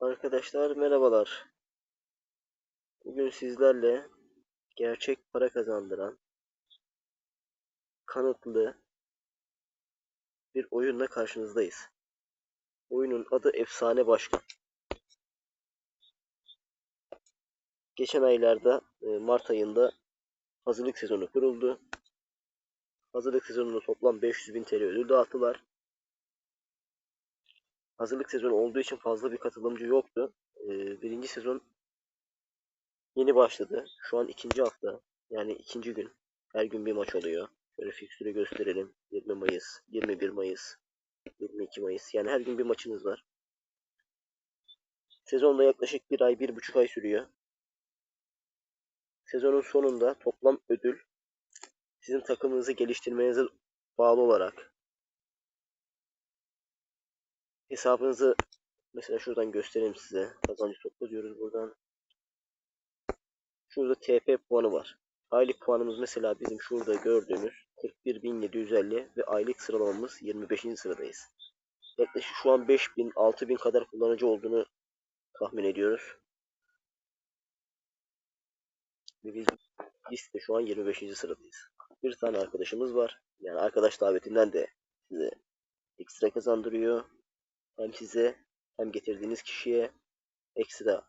Arkadaşlar merhabalar. Bugün sizlerle gerçek para kazandıran kanıtlı bir oyunla karşınızdayız. Oyunun adı Efsane Başkan. Geçen aylarda e, Mart ayında hazırlık sezonu kuruldu. Hazırlık sezonunda toplam 500 bin TL ödül dağıttılar. Hazırlık sezonu olduğu için fazla bir katılımcı yoktu. Ee, birinci sezon yeni başladı. Şu an ikinci hafta. Yani ikinci gün. Her gün bir maç oluyor. Şöyle fikstürü gösterelim. 20 Mayıs, 21 Mayıs, 22 Mayıs. Yani her gün bir maçınız var. Sezonda yaklaşık bir ay, bir buçuk ay sürüyor. Sezonun sonunda toplam ödül sizin takımınızı geliştirmenize bağlı olarak hesabınızı mesela şuradan göstereyim size. Kazancı topla diyoruz buradan. Şurada TP puanı var. Aylık puanımız mesela bizim şurada gördüğünüz 41.750 ve aylık sıralamamız 25. sıradayız. Yaklaşık şu an 5000 6000 kadar kullanıcı olduğunu tahmin ediyoruz. Ve biz liste şu an 25. sıradayız. Bir tane arkadaşımız var. Yani arkadaş davetinden de size ekstra kazandırıyor. Hem size hem getirdiğiniz kişiye ekstra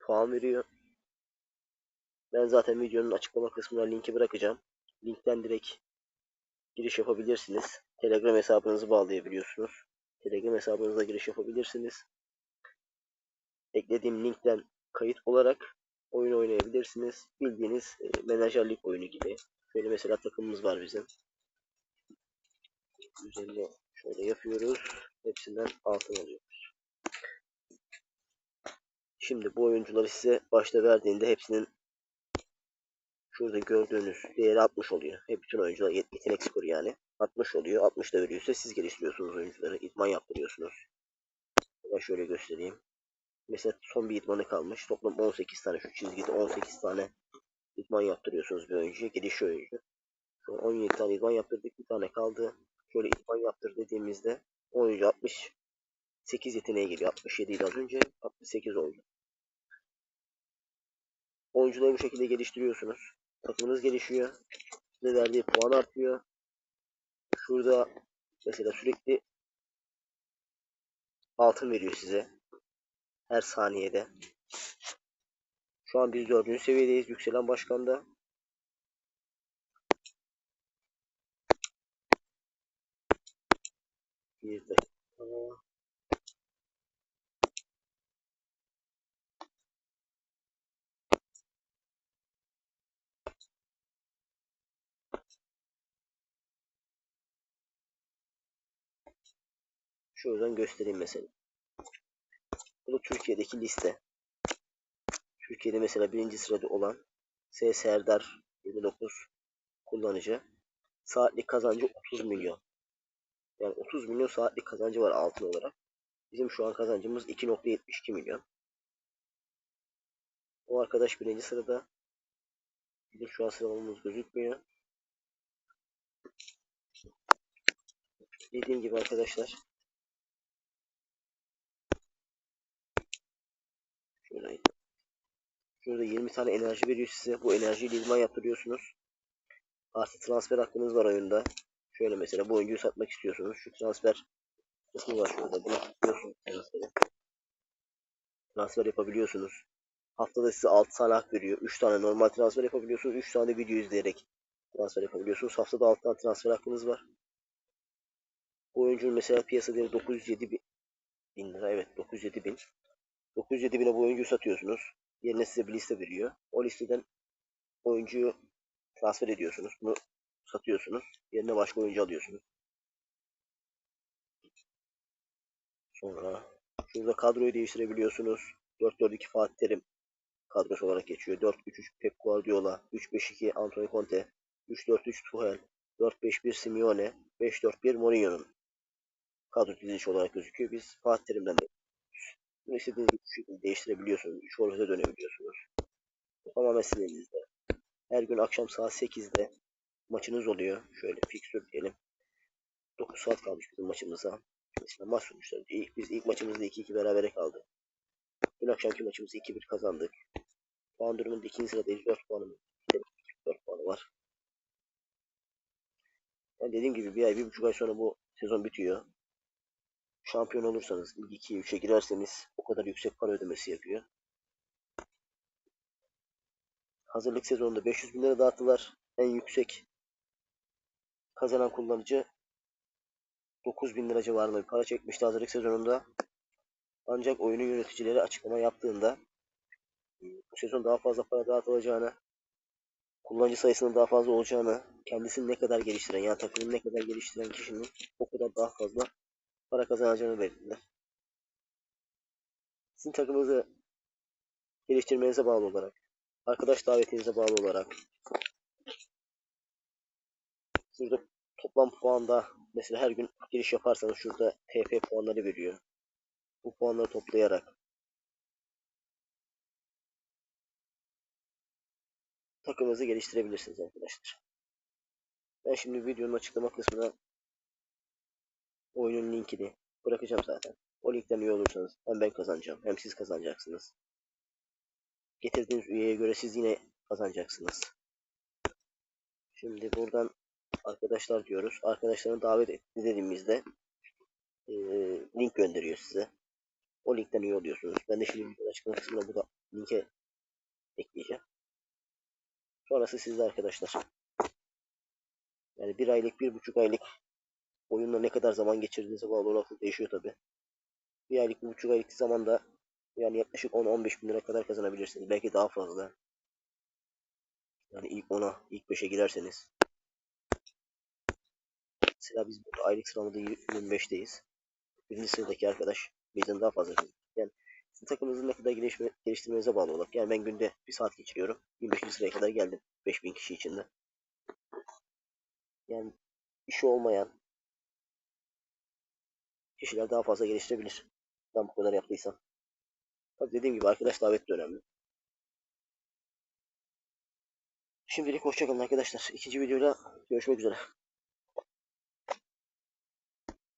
puan veriyor. Ben zaten videonun açıklama kısmına linki bırakacağım. Linkten direkt giriş yapabilirsiniz. Telegram hesabınızı bağlayabiliyorsunuz. Telegram hesabınıza giriş yapabilirsiniz. Eklediğim linkten kayıt olarak oyun oynayabilirsiniz. Bildiğiniz e, menajerlik oyunu gibi. Şöyle mesela takımımız var bizim. Üzerine şöyle yapıyoruz. Hepsinden altın alıyoruz. Şimdi bu oyuncuları size başta verdiğinde hepsinin şurada gördüğünüz değeri 60 oluyor. Hep bütün oyuncular yet- yetenek skoru yani. 60 oluyor. 60 da veriyorsa siz geliştiriyorsunuz oyuncuları. İdman yaptırıyorsunuz. Ben şöyle göstereyim. Mesela son bir idmanı kalmış. Toplam 18 tane şu çizgide 18 tane idman yaptırıyorsunuz bir oyuncuya. Gelişiyor oyuncu. Şu an 17 tane idman yaptırdık. Bir tane kaldı. Şöyle idman yaptır dediğimizde oyuncu 68 yeteneğe geliyor. 67 idi az önce. 68 oldu. Oyuncuları bu şekilde geliştiriyorsunuz. Takımınız gelişiyor. Size verdiği puan artıyor. Şurada mesela sürekli altın veriyor size. Her saniyede. Şu an biz dördüncü seviyedeyiz. Yükselen başkanda. Bir dakika. Şuradan göstereyim mesela. Bu da Türkiye'deki liste. Türkiye'de mesela birinci sırada olan S. Serdar 29 kullanıcı. Saatlik kazancı 30 milyon. Yani 30 milyon saatlik kazancı var altın olarak. Bizim şu an kazancımız 2.72 milyon. O arkadaş birinci sırada. Bizim şu an sıralamamız gözükmüyor. Dediğim gibi arkadaşlar. Şöyle. Şurada 20 tane enerji veriyor size. Bu enerjiyle idman yaptırıyorsunuz. Artı transfer hakkınız var oyunda. Şöyle mesela bu oyuncuyu satmak istiyorsunuz. Şu transfer kısmı var şurada. Bunu tıklıyorsunuz transferi. Transfer yapabiliyorsunuz. Haftada size 6 tane hak veriyor. 3 tane normal transfer yapabiliyorsunuz. 3 tane de video izleyerek transfer yapabiliyorsunuz. Haftada 6 tane transfer hakkınız var. Bu oyuncunun mesela piyasa değeri 907 bin, bin lira. Evet 907 bin. 907 bine bu oyuncuyu satıyorsunuz. Yerine size bir liste veriyor. O listeden oyuncuyu transfer ediyorsunuz. Bunu satıyorsunuz. Yerine başka oyuncu alıyorsunuz. Sonra şurada kadroyu değiştirebiliyorsunuz. 4-4-2 Fatih Terim kadrosu olarak geçiyor. 4-3-3 Pep Guardiola, 3-5-2 Antonio Conte, 3-4-3 Tuchel, 4-5-1 Simeone, 5-4-1 Mourinho'nun kadro dizilişi olarak gözüküyor. Biz Fatih Terim'den de bunu istediğiniz gibi şekilde değiştirebiliyorsunuz. 3 forvete dönebiliyorsunuz. Tamamen sizin elinizde. Her gün akşam saat 8'de maçınız oluyor. Şöyle fikstür diyelim. 9 saat kalmış bizim maçımıza. Mesela maç sonuçları. İlk, biz ilk maçımızda 2-2 berabere kaldık. Dün akşamki maçımızda 2-1 kazandık. Puan durumunda ikinci sıradayız. 4 puanımız. 4 puanı var. Yani dediğim gibi bir ay, bir buçuk ay sonra bu sezon bitiyor. Şampiyon olursanız, ilk 2'ye 3'e girerseniz o kadar yüksek para ödemesi yapıyor. Hazırlık sezonunda 500 bin lira dağıttılar. En yüksek kazanan kullanıcı 9 bin lira civarında bir para çekmişti hazırlık sezonunda. Ancak oyunun yöneticileri açıklama yaptığında bu sezon daha fazla para dağıtılacağını, kullanıcı sayısının daha fazla olacağını, kendisini ne kadar geliştiren yani takımını ne kadar geliştiren kişinin o kadar daha fazla para kazanacağını belirttiler. Sizin takımınızı geliştirmenize bağlı olarak, arkadaş davetinize bağlı olarak, şurada toplam puanda mesela her gün giriş yaparsanız şurada TP puanları veriyor. Bu puanları toplayarak takımınızı geliştirebilirsiniz arkadaşlar. Ben şimdi videonun açıklama kısmına oyunun linkini bırakacağım zaten. O linkten üye olursanız hem ben kazanacağım hem siz kazanacaksınız. Getirdiğiniz üyeye göre siz yine kazanacaksınız. Şimdi buradan arkadaşlar diyoruz. Arkadaşlarını davet etti dediğimizde e, link gönderiyor size. O linkten üye oluyorsunuz. Ben de şimdi videonun açıklama kısmına bu da linke ekleyeceğim. Sonrası sizde arkadaşlar. Yani bir aylık, bir buçuk aylık oyunla ne kadar zaman geçirdiğinize bağlı olarak değişiyor tabi. Bir aylık, bir buçuk aylık zamanda yani yaklaşık 10-15 bin lira kadar kazanabilirsiniz. Belki daha fazla. Yani ilk 10'a, ilk 5'e girerseniz. Mesela biz burada aylık sıralamada 25'teyiz. Birinci sıradaki arkadaş bizden daha fazla kazanıyor. Yani sizin takımınızın ne kadar gelişme, geliştirmenize bağlı olarak. Yani ben günde bir saat geçiriyorum. 25. sıraya kadar geldim. 5000 kişi içinde. Yani işi olmayan kişiler daha fazla geliştirebilir. Ben bu kadar yaptıysam. Tabii dediğim gibi arkadaş davet de önemli. Şimdilik hoşçakalın arkadaşlar. İkinci videoyla görüşmek üzere.